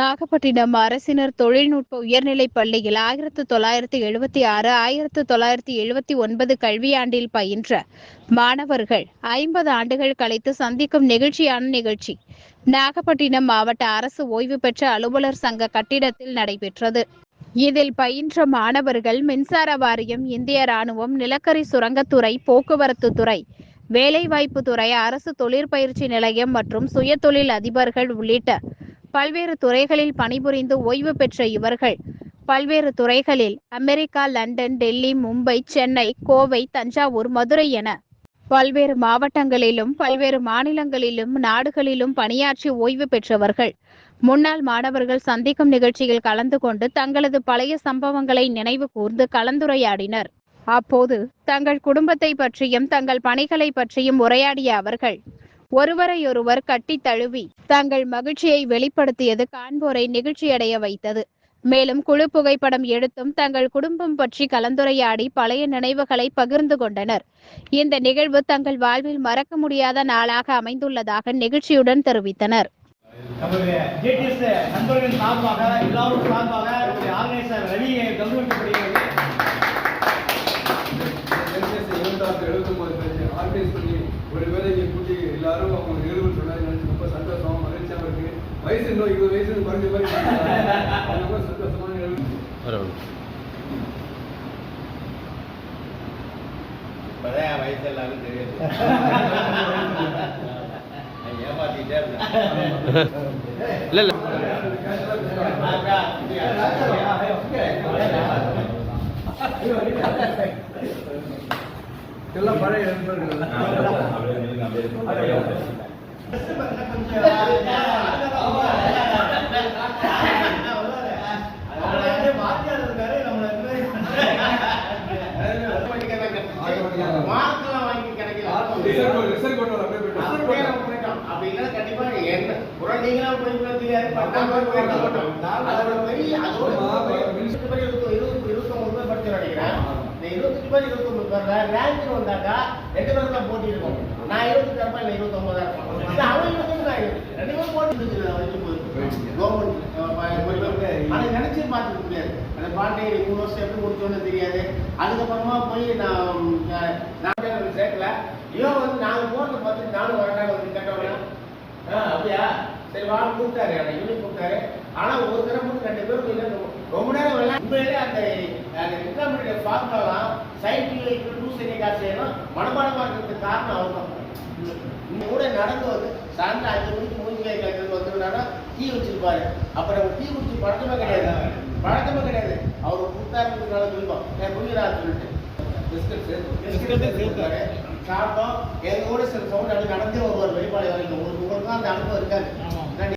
நாகப்பட்டினம் அரசினர் தொழில்நுட்ப உயர்நிலைப் பள்ளியில் ஆயிரத்து தொள்ளாயிரத்து எழுபத்தி ஆறு ஆயிரத்து தொள்ளாயிரத்து எழுபத்தி ஒன்பது கல்வியாண்டில் பயின்ற மாணவர்கள் ஐம்பது ஆண்டுகள் கழித்து சந்திக்கும் நிகழ்ச்சியான நிகழ்ச்சி. நாகப்பட்டினம் மாவட்ட அரசு ஓய்வு பெற்ற அலுவலர் சங்க கட்டிடத்தில் நடைபெற்றது. இதில் பயின்ற மாணவர்கள் மின்சார வாரியம் இந்திய ராணுவம் நிலக்கரி சுரங்கத்துறை போக்குவரத்து துறை வேலைவாய்ப்பு துறை அரசு தொழிற்பயிற்சி நிலையம் மற்றும் சுயதொழில் அதிபர்கள் உள்ளிட்ட பல்வேறு துறைகளில் பணிபுரிந்து ஓய்வு பெற்ற இவர்கள் பல்வேறு துறைகளில் அமெரிக்கா லண்டன் டெல்லி மும்பை சென்னை கோவை தஞ்சாவூர் மதுரை என பல்வேறு மாவட்டங்களிலும் பல்வேறு மாநிலங்களிலும் நாடுகளிலும் பணியாற்றி ஓய்வு பெற்றவர்கள். முன்னாள் மாணவர்கள் சந்திக்கும் நிகழ்ச்சியில் கலந்து கொண்டு தங்களது பழைய சம்பவங்களை நினைவு கூர்ந்து கலந்துரையாடினர். அப்போது தங்கள் குடும்பத்தை பற்றியும் தங்கள் பணிகளை பற்றியும் உரையாடிய அவர்கள் ஒருவரையொருவர் கட்டி தழுவி தங்கள் மகிழ்ச்சியை வெளிப்படுத்தியது காண்போரை நெகிழ்ச்சியடைய வைத்தது. மேலும் குழு புகைப்படம் எடுத்தும் தங்கள் குடும்பம் பற்றி கலந்துரையாடி பழைய நினைவுகளை பகிர்ந்து கொண்டனர். இந்த நிகழ்வு தங்கள் வாழ்வில் மறக்க முடியாத நாளாக அமைந்துள்ளதாக நெகிழ்ச்சியுடன் தெரிவித்தனர். நம்முடைய ஜேடிஎஸ் நண்பர்களின் சார்பாக எல்லாரும் சார்பாக ஆர்கனைசர் ரவி கௌரவிக்கப்படுகிறது வயசு இன்னும் இருபது வயசு குறைஞ்ச மாதிரி சந்தோஷமான நிகழ்வு. இப்பதான் வயசு எல்லாரும் தெரியுது. நான் ஏமாத்திட்டே இருந்தேன். இல்ல இல்ல. எல்லாம் பழைய நண்பர்கள். மார்க்கெல்லாம் வாங்கி கிடைக்கல. அப்படின்னா கண்டிப்பா என்ன ஒரு நீங்களா போய் பேர் அதோட பெரிய அதோட இருபது பேர் இருபது இருபது இருபத்தொன்பது பேர் படிச்சு நினைக்கிறேன் இந்த இருபத்தஞ்சு பேர் இருபத்தொன்பது பேர் ரேங்க் வந்தாக்கா ரெண்டு தான் போட்டி இருக்கும் நான் இருபத்தஞ்சு இருப்பேன் இல்லை இருபத்தொன்பதா இருப்பேன் அவன் இருபத்தஞ்சு நான் இருபது. ரெண்டு பேரும் போட்டி இருந்துச்சு வரைக்கும் போயிருக்கு கவர்மெண்ட் அதை பார்த்துக்க முடியாது. அந்த பாட்டை மூணு வருஷம் எப்படி முடிச்சோன்னு தெரியாது. அதுக்கப்புறமா போய் நான் நான் சேர்க்கல. இவன் வந்து நாங்க போறத பார்த்து நானும் வரட்டாங்க வந்து கேட்டவன அப்படியா? சரி வாங்க கூப்பிட்டாரு. என்னை இவனையும் கூப்பிட்டாரு. ஆனா ஒரு தடவை மட்டும் ரெண்டு பேரும் இல்லை ரொம்ப நேரம் விளையாட உண்மையிலே அந்த அந்த எக்ஸாமினுடைய ஃபார்முலாம் சைன் டூ சரி காசு செய்யணும் மனப்பாடமா இருக்கிறதுக்கு காரணம் அவங்க தான் கூட நடந்து வந்து சாயந்தரம் அஞ்சு மணிக்கு மூஞ்சி கை கழுவி வந்துருந்தானா டீ வச்சிருப்பாரு அப்புறம் டீ குடிச்சு பழக்கமே கிடையாது. பழக்கமே கிடையாது. அவர் கொடுத்தாருன்றதுனால சொல்லுவோம் என் புரியுதா சொல்லிட்டு. பிஸ்கட் சேர்த்தாரு சாப்பிட்டோம். எங்க கூட சில சவுண்ட் அப்படி நடந்தே வருவார் வெளிப்பாடு வரைக்கும். உங்களுக்கு உங்களுக்கு தான் அந்த அனுபவம் இருக்காது.